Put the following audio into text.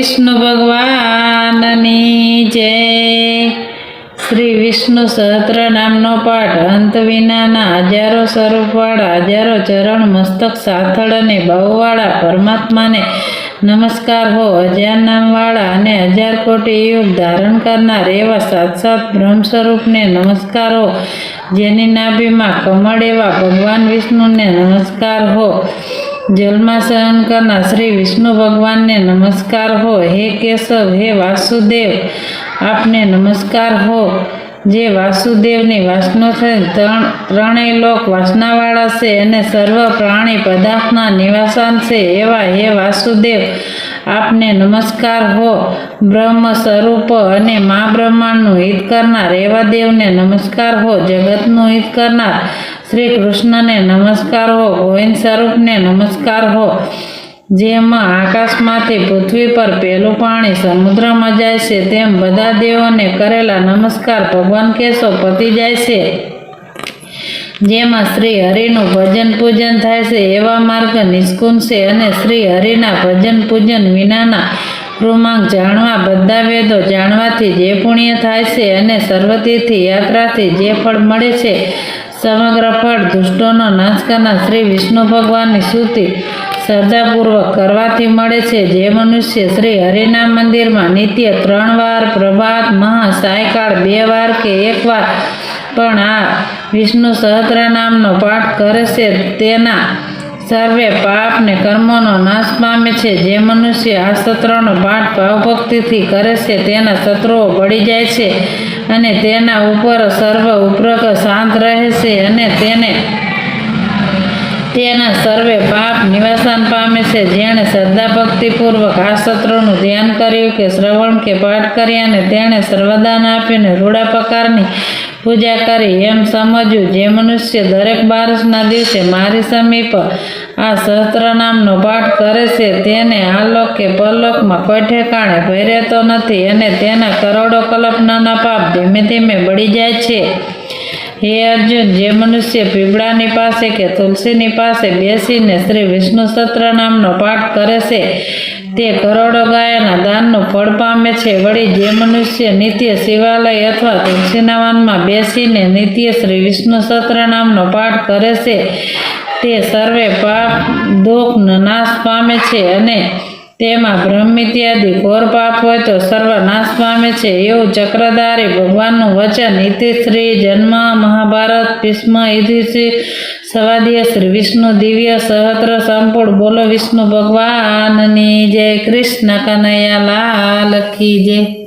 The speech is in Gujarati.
વિષ્ણુ ભગવાનની જય. શ્રી વિષ્ણુ સહસ્ત્ર નામનો પાઠ, અંત વિનાના હજારો સ્વરૂપવાળા, હજારો ચરણ, મસ્તક, સાથળ અને બહુવાળા પરમાત્માને નમસ્કાર હો. હજાર નામવાળા અને હજાર કોટી યુગ ધારણ કરનાર એવા સાક્ષાત બ્રહ્મ સ્વરૂપને નમસ્કાર હો. જેની નાભીમાં કમળ એવા ભગવાન વિષ્ણુને નમસ્કાર હો. જલમાં સહન કરનાર શ્રી વિષ્ણુ ભગવાનને નમસ્કાર હો. હે કેશવ, હે વાસુદેવ, આપને નમસ્કાર હો. જે વાસુદેવની વાસનો ત્રણ, ત્રણેય લોક વાસનાવાળા છે અને સર્વ પ્રાણી પદાર્થના નિવાસન છે. એવા હે વાસુદેવ, આપને નમસ્કાર હો. બ્રહ્મ સ્વરૂપ અને મા બ્રહ્માંડનું હિત કરનાર એવા દેવને નમસ્કાર હો. જગતનું હિત કરનાર શ્રી કૃષ્ણને નમસ્કાર હો, ગોવિંદ સ્વરૂપને નમસ્કાર હો. જેમાં આકાશમાંથી પૃથ્વી પર પહેલું પાણી સમુદ્રમાં જાય છે, તેમ બધા દેવોને કરેલા નમસ્કાર ભગવાન કેશો પતી જાય છે. જેમાં શ્રી હરિનું ભજન પૂજન થાય છે, એવા માર્ગ નિષ્કુન છે અને શ્રી હરિના ભજન પૂજન વિનાના ક્રમાંક જાણવા બધા વેદો જાણવાથી જે પુણ્ય થાય છે અને સર્વતીથી યાત્રાથી જે ફળ મળે છે સમગ્ર ફળ દુષ્ટોનો નાશ કરનાર શ્રી વિષ્ણુ ભગવાનની સ્તુતિ શ્રદ્ધાપૂર્વક કરવાથી મળે છે. જે મનુષ્ય શ્રી હરિના મંદિરમાં નિત્ય ત્રણ વાર પ્રભાત મહા સાયકાળ બે વાર કે એક વાર પણ આ વિષ્ણુ સહસ્ત્ર નામનો પાઠ કરે છે, તેના સર્વે પાપ ને કર્મોનો નાશ પામે છે. જે મનુષ્ય આ સત્રનો પાઠ ભાવભક્તિથી કરે છે, તેના શત્રુઓ બળી જાય છે. અને તેના ઉપર સર્વ ઉપરક શાંત રહે છે અને તેને તેના સર્વે પાપ નિવાસન પામે છે. જેણે શ્રદ્ધા ભક્તિપૂર્વક આ સત્રોનું ધ્યાન કર્યું કે શ્રવણ કે પાઠ કર્યા અને તેણે સર્વદાન આપીને રૂડા પ્રકારની પૂજા કરી એમ સમજવું જે મનુષ્ય દરેક બારસના દિવસે મારી સમીપ આ સહસ્ત્રનામનો પાઠ કરે છે, તેને આલોક કે પરલોકમાં કોઈ ઠેકાણે ભેરેતો નથી અને તેના કરોડો કલ્પનાના પાપ ધીમે ધીમે બળી જાય છે. હે અર્જુન, જે મનુષ્ય પીપળાની પાસે કે તુલસીની પાસે બેસીને શ્રી વિષ્ણુ સત્ર નામનો પાઠ કરે છે, તે કરોડો ગાયના દાનનું ફળ પામે છે. વળી જે મનુષ્ય નિત્ય શિવાલય અથવા તુલસીના વનમાં બેસીને નિત્ય શ્રી વિષ્ણુ સત્ર નામનો પાઠ કરે છે, તે સર્વે પાપ દુઃખ નાશ પામે છે અને તેમાં બ્રહ્મ ઘોર પાપ હોય તો સર્વનાશ પામે છે. એવું ચક્રધારી ભગવાનનું વચન ઇતિશ્રી જન્મ મહાભારત, ભીષ્મ ઇતિશ્રી સવાદિય શ્રી વિષ્ણુ, દિવ્ય સહસ્ત્ર સંપૂર્ણ. બોલો વિષ્ણુ ભગવાનની જય. કૃષ્ણ કનૈયા લાલ કી જય.